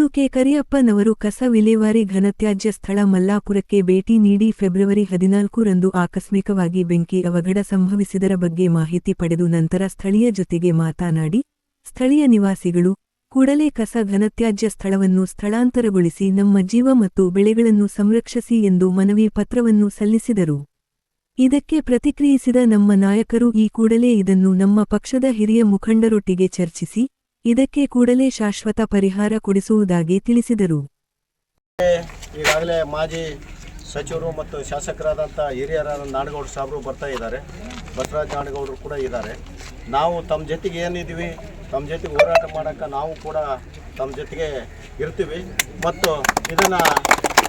ಇಂದು K ಕರಿಯಪ್ಪನವರು ಕಸ ವಿಲೇವಾರಿ ಘನತ್ಯಾಜ್ಯ ಸ್ಥಳ ಮಲ್ಲಾಪುರಕ್ಕೆ ಭೇಟಿ ನೀಡಿ ಫೆಬ್ರವರಿ ಹದಿನಾಲ್ಕು ರಂದು ಆಕಸ್ಮಿಕವಾಗಿ ಬೆಂಕಿ ಅವಘಡ ಸಂಭವಿಸಿದರ ಬಗ್ಗೆ ಮಾಹಿತಿ ಪಡೆದು ನಂತರ ಸ್ಥಳೀಯ ಜೊತೆಗೆ ಮಾತನಾಡಿ, ಸ್ಥಳೀಯ ನಿವಾಸಿಗಳು ಕೂಡಲೇ ಕಸ ಘನತ್ಯಾಜ್ಯ ಸ್ಥಳವನ್ನು ಸ್ಥಳಾಂತರಗೊಳಿಸಿ ನಮ್ಮ ಜೀವ ಮತ್ತು ಬೆಳೆಗಳನ್ನು ಸಂರಕ್ಷಿಸಿ ಎಂದು ಮನವಿ ಪತ್ರವನ್ನು ಸಲ್ಲಿಸಿದರು. ಇದಕ್ಕೆ ಪ್ರತಿಕ್ರಿಯಿಸಿದ ನಮ್ಮ ನಾಯಕರು ಈ ಕೂಡಲೇ ಇದನ್ನು ನಮ್ಮ ಪಕ್ಷದ ಹಿರಿಯ ಮುಖಂಡರೊಟ್ಟಿಗೆ ಚರ್ಚಿಸಿ ಇದಕ್ಕೆ ಕೂಡಲೇ ಶಾಶ್ವತ ಪರಿಹಾರ ಕೊಡಿಸುವುದಾಗಿ ತಿಳಿಸಿದರು. ಈಗಾಗಲೇ ಮಾಜಿ ಸಚಿವರು ಮತ್ತು ಶಾಸಕರಾದಂಥ ಹಿರಿಯರ ನಾಡಗೌಡ ಸಾಹೇಬರು ಬರ್ತಾ ಇದ್ದಾರೆ. ಬಸವರಾಜ ನಾಡಗೌಡರು ಕೂಡ ಇದ್ದಾರೆ. ನಾವು ತಮ್ಮ ಜೊತೆಗೆ ಏನಿದ್ದೀವಿ, ತಮ್ಮ ಜೊತೆಗೆ ಹೋರಾಟ ಮಾಡೋಕ್ಕೆ ನಾವು ಕೂಡ ತಮ್ಮ ಜೊತೆಗೆ ಇರ್ತೀವಿ. ಮತ್ತು ಇದನ್ನು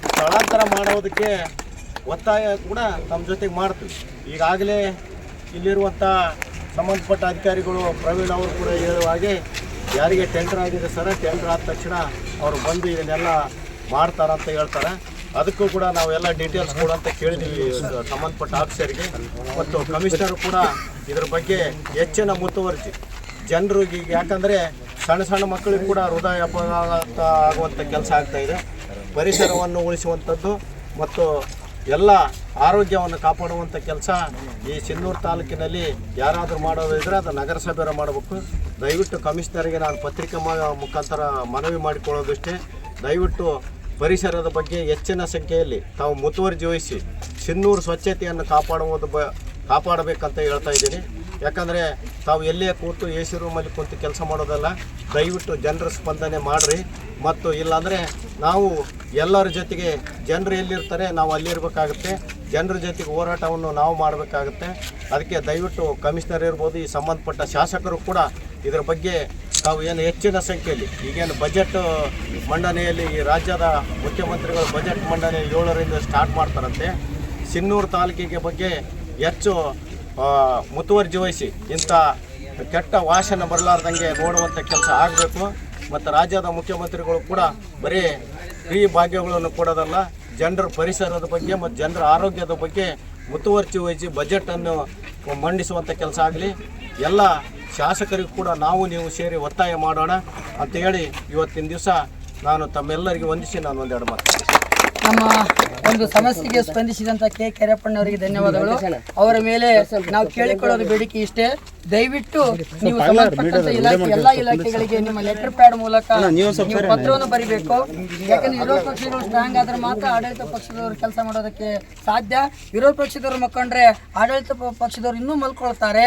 ಸ್ಥಳಾಂತರ ಮಾಡೋದಕ್ಕೆ ಒತ್ತಾಯ ಕೂಡ ತಮ್ಮ ಜೊತೆಗೆ ಮಾಡ್ತೀವಿ. ಈಗಾಗಲೇ ಇಲ್ಲಿರುವಂಥ ಸಂಬಂಧಪಟ್ಟ ಅಧಿಕಾರಿಗಳು ಪ್ರವೀಣ್ ಅವರು ಕೂಡ ಹೇಳುವ ಹಾಗೆ ಯಾರಿಗೆ ಟೆಂಡರ್ ಆಗಿದೆ ಸರ್ ಟೆಂಡರ್ ಆದ ತಕ್ಷಣ ಅವರು ಬಂದು ಇದನ್ನೆಲ್ಲ ಅಂತ ಹೇಳ್ತಾರೆ. ಅದಕ್ಕೂ ಕೂಡ ನಾವೆಲ್ಲ ಡೀಟೇಲ್ಸ್ ಕೂಡ ಅಂತ ಕೇಳಿದ್ದೀವಿ ಸಂಬಂಧಪಟ್ಟ ಆಫೀಸರಿಗೆ. ಮತ್ತು ಕಮಿಷನರ್ ಕೂಡ ಇದ್ರ ಬಗ್ಗೆ ಹೆಚ್ಚಿನ ಮುತುವರ್ಜಿ. ಜನರಿಗೆ ಈಗ ಯಾಕಂದರೆ ಸಣ್ಣ ಸಣ್ಣ ಮಕ್ಕಳಿಗೆ ಕೂಡ ಹೃದಯ ಅಪಘಾತ ಆಗುವಂಥ ಕೆಲಸ ಆಗ್ತಾ ಇದೆ. ಪರಿಸರವನ್ನು ಉಳಿಸುವಂಥದ್ದು ಮತ್ತು ಎಲ್ಲ ಆರೋಗ್ಯವನ್ನು ಕಾಪಾಡುವಂಥ ಕೆಲಸ ಈ ಸಿನ್ನೂರು ತಾಲೂಕಿನಲ್ಲಿ ಯಾರಾದರೂ ಮಾಡೋದಿದ್ರೆ ಅದು ನಗರಸಭೆಯವರು ಮಾಡಬೇಕು. ದಯವಿಟ್ಟು ಕಮಿಷನರಿಗೆ ನಾನು ಪತ್ರಿಕೆ ಮುಖಾಂತರ ಮನವಿ ಮಾಡಿಕೊಳ್ಳೋದಷ್ಟೇ. ದಯವಿಟ್ಟು ಪರಿಸರದ ಬಗ್ಗೆ ಹೆಚ್ಚಿನ ಸಂಖ್ಯೆಯಲ್ಲಿ ತಾವು ಮುತುವರ್ಜಿ ವಹಿಸಿ ಸಿನ್ನೂರು ಸ್ವಚ್ಛತೆಯನ್ನು ಕಾಪಾಡುವುದು ಬ, ಕಾಪಾಡಬೇಕಂತ ಹೇಳ್ತಾ ಇದ್ದೀನಿ. ಯಾಕಂದರೆ ತಾವು ಎಲ್ಲೇ ಕೂತು ಎ ಸಿ ರೂಮಲ್ಲಿ ಕೂತು ಕೆಲಸ ಮಾಡೋದಲ್ಲ, ದಯವಿಟ್ಟು ಜನರ ಸ್ಪಂದನೆ ಮಾಡಿರಿ. ಮತ್ತು ಇಲ್ಲಾಂದರೆ ನಾವು ಎಲ್ಲರ ಜೊತೆಗೆ ಜನರು ಎಲ್ಲಿರ್ತಾರೆ, ನಾವು ಅಲ್ಲಿರ್ಬೇಕಾಗುತ್ತೆ. ಜನರ ಜೊತೆಗೆ ಹೋರಾಟವನ್ನು ನಾವು ಮಾಡಬೇಕಾಗುತ್ತೆ. ಅದಕ್ಕೆ ದಯವಿಟ್ಟು ಕಮಿಷನರ್ ಇರ್ಬೋದು, ಈ ಸಂಬಂಧಪಟ್ಟ ಶಾಸಕರು ಕೂಡ ಇದರ ಬಗ್ಗೆ ತಾವು ಏನು ಹೆಚ್ಚಿನ ಸಂಖ್ಯೆಯಲ್ಲಿ, ಈಗೇನು ಬಜೆಟ್ ಮಂಡನೆಯಲ್ಲಿ, ಈ ರಾಜ್ಯದ ಮುಖ್ಯಮಂತ್ರಿಗಳು ಬಜೆಟ್ ಮಂಡನೆ ಏಳರಿಂದ ಸ್ಟಾರ್ಟ್ ಮಾಡ್ತಾರಂತೆ. ಸಿನ್ನೂರು ತಾಲೂಕಿಗೆ ಬಗ್ಗೆ ಹೆಚ್ಚು ಮುತುವರ್ಜಿ ವಹಿಸಿ ಇಂಥ ಕೆಟ್ಟ ವಾಸನೆ ಬರಲಾರ್ದಂಗೆ ನೋಡುವಂಥ ಕೆಲಸ ಆಗಬೇಕು. ಮತ್ತು ರಾಜ್ಯದ ಮುಖ್ಯಮಂತ್ರಿಗಳು ಕೂಡ ಬರೀ ಫ್ರೀ ಭಾಗ್ಯಗಳನ್ನು ಕೊಡೋದಲ್ಲ, ಜನರ ಪರಿಸರದ ಬಗ್ಗೆ ಮತ್ತು ಜನರ ಆರೋಗ್ಯದ ಬಗ್ಗೆ ಮುತುವರ್ಜಿ ವಹಿಸಿ ಬಜೆಟನ್ನು ಮಂಡಿಸುವಂಥ ಕೆಲಸ ಆಗಲಿ. ಎಲ್ಲ ಶಾಸಕರಿಗೂ ಕೂಡ ನಾವು ನೀವು ಸೇರಿ ಒತ್ತಾಯ ಮಾಡೋಣ ಅಂತ ಹೇಳಿ ಇವತ್ತಿನ ದಿವಸ ನಾನು ತಮ್ಮೆಲ್ಲರಿಗೂ ವಂದಿಸಿ ನಾನು ಒಂದೆರಡು ಮಾತು ನಮ್ಮ ಒಂದು ಸಮಸ್ಯೆಗೆ ಸ್ಪಂದಿಸಿದಂತ ಕೆ ಕೆರೆಪ್ಪಣ್ಣವರಿಗೆ ಧನ್ಯವಾದಗಳು. ಅವರ ಮೇಲೆ ನಾವು ಕೇಳಿಕೊಳ್ಳೋದು ಬೇಡಿಕೆ ಇಷ್ಟೇ. ದಯವಿಟ್ಟು ನೀವು ಸಂಬಂಧಪಟ್ಟಂತ ಇಲಾಖೆ ಎಲ್ಲಾ ಇಲಾಖೆಗಳಿಗೆ ನಿಮ್ಮ ಲೆಟರ್ ಪ್ಯಾಡ್ ಮೂಲಕ ನೀವು ಪತ್ರವನ್ನು ಬರಿಬೇಕು. ಯಾಕಂದ್ರೆ ವಿರೋಧ ಪಕ್ಷಗಳು ಸ್ಟ್ರಾಂಗ್ ಆದ್ರೆ ಮಾತ್ರ ಆಡಳಿತ ಪಕ್ಷದವರು ಕೆಲಸ ಮಾಡೋದಕ್ಕೆ ಸಾಧ್ಯ. ವಿರೋಧ ಪಕ್ಷದವರು ಮಕ್ಕೊಂಡ್ರೆ ಆಡಳಿತ ಪಕ್ಷದವರು ಇನ್ನೂ ಮಲ್ಕೊಳ್ತಾರೆ.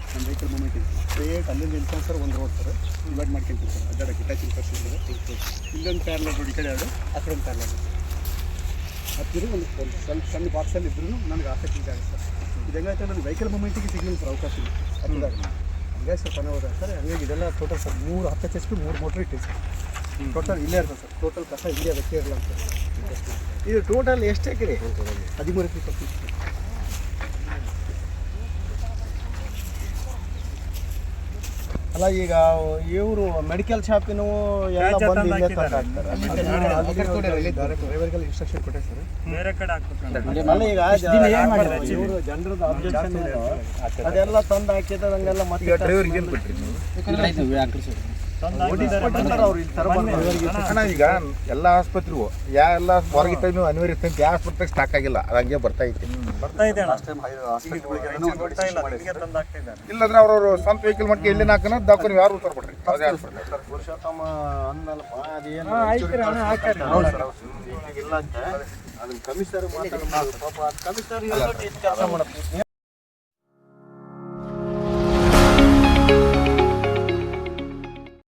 ನಮ್ಮ ವೆಹಿಕಲ್ ಮೂಮೆಂಟ್ ಇದೆ ಸ್ಟ್ರೇಟ್ ಅಲ್ಲಿಂದ ಇಳ್ಕೊಂಡು ಸರ್ ಒಂದು ರೋಡ್ ಸರ್ ಡಿವೈಡ್ ಮಾಡ್ಕೊಂತೀವಿ ಸರ್ ಅಡ್ಡಾಡಕ್ಕೆ ಟಚಿಂಗ್ ಕರ್ಸ್ ಇಲ್ಲೊಂದು ಪ್ಯಾರ್ಲರ್ ರೋಡ್ ಈ ಕಡೆ ಎರಡು ಆ ಕಡೆ ಒಂದು ಪ್ಯಾರ್ಲರ್ ಹತ್ತಿರ ಒಂದು ಒಂದು ಸ್ವಲ್ಪ ಸಣ್ಣ ಬಾಕ್ಸಲ್ಲಿ ಇದ್ರೂ ನನಗೆ ಆಸಕ್ತಿ ಇದೆ ಸರ್ ಇದು ಹೆಂಗಾಯ್ತು ನನ್ನ ವೆಹಿಕಲ್ ಮೂಮೆಂಟಿಗೆ ಸಿಗ್ಲಿಲ್ಲ ಸರ್ ಅವಕಾಶ ಇಲ್ಲ. ಹತ್ತಿದಾಗ ಹಂಗಾಗಿ ಸರ್ ಚೆನ್ನಾಗಿ ಹೋದ ಸರ್ ಹಂಗಾಗಿ ಇದೆಲ್ಲ ಟೋಟಲ್ ಸರ್ ಮೂರು ಹತ್ತು ಪಿ ಮೂರು ಮೋಟ್ರ್ ಇಟ್ಟಿವಿ ಸರ್ ಟೋಟಲ್ ಇಲ್ಲೇ ಇರ್ತದೆ ಸರ್ ಟೋಟಲ್ ಕಸ ಇಲ್ಲೇ ಅದಕ್ಕೆ ಇರಲ್ಲ ಅಂತ. ಇದು ಟೋಟಲ್ ಎಷ್ಟು ಎಕರೆ ಹದಿಮೂರು ಎಕರೆ ಕೊಡ್ತೀವಿ ಸರ್ ಅಲ್ಲ ಈಗ ಇವರು ಮೆಡಿಕಲ್ ಶಾಪಿನೂ ಎಲ್ಲ ಬಂದು ಇಲ್ಲೇ ತಂದು ಹಾಕ್ತಾರೆ ಡ್ರೈವರ್ಗೆಲ್ಲ ಇನ್ಸ್ಟ್ರಕ್ಷನ್ ಕೊಟ್ಟೆ ಸರ್. ಅಲ್ಲ ಈಗ ಇವರು? ಜನರದ ಅಬ್ಜೆಕ್ಷನ್ ಅದೆಲ್ಲ ತಂದು ಹಾಕಿದಂಗೆಲ್ಲ ಮತ್ತೆ ಡ್ರೈವರ್ಗೆ ಏನು ಇಲ್ಲಿ ತರಬಾರ್ದು ಅಣ್ಣ ಈಗ ಎಲ್ಲ ಆಸ್ಪತ್ರೆಗೂ ಯಾ ಎಲ್ಲ ಹೊರಗೆ ಟೈಮ್ ಅನಿವಾರ್ಯ ಟೈಮ್ ಯಾವ ಆಸ್ಪತ್ರೆಗೆ ಸ್ಟಾಕ್ ಆಗಿಲ್ಲ. ಅದು ಹಂಗೆ ಬರ್ತಾ ಐತಿ. ಇಲ್ಲಂದ್ರೆ ಅವ್ರವ್ರು ಸ್ವಂತ ವೆಹಿಕಲ್ ಮಾಡ್ಕೆ ಎಲ್ಲಿ ನಾಕನ ದವಾಖಾನೆ ಯಾರು ಉತ್ತರ ಬಿಡ್ರಿ ಇಲ್ಲ ಅಂತ ಅದನ್ನ ಕಮಿಷನರ್ ಮಾತಾಡ ಪಾಪ ಕಮಿಷನರ್ ಕೆಲಸ ಮಾಡುತ್ತೆ